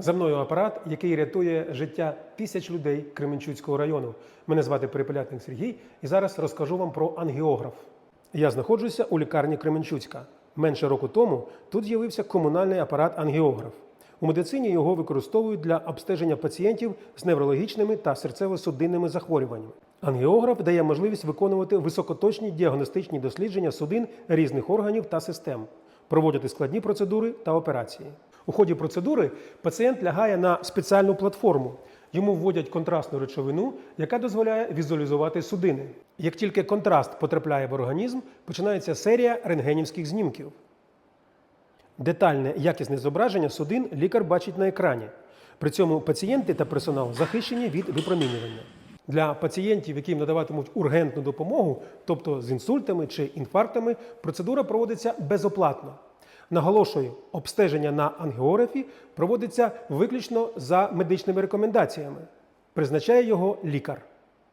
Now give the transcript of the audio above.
За мною апарат, який рятує життя тисяч людей Кременчуцького району. Мене звати Перепелятник Сергій, і зараз розкажу вам про ангіограф. Я знаходжуся у лікарні Кременчуцька. Менше року тому тут з'явився комунальний апарат ангіограф. У медицині його використовують для обстеження пацієнтів з неврологічними та серцево-судинними захворюваннями. Ангіограф дає можливість виконувати високоточні діагностичні дослідження судин різних органів та систем, проводити складні процедури та операції. У ході процедури пацієнт лягає на спеціальну платформу. Йому вводять контрастну речовину, яка дозволяє візуалізувати судини. Як тільки контраст потрапляє в організм, починається серія рентгенівських знімків. Детальне якісне зображення судин лікар бачить на екрані. При цьому пацієнти та персонал захищені від випромінювання. Для пацієнтів, яким надаватимуть ургентну допомогу, тобто з інсультами чи інфарктами, процедура проводиться безоплатно. Наголошую, обстеження на ангіографі проводиться виключно за медичними рекомендаціями. Призначає його лікар.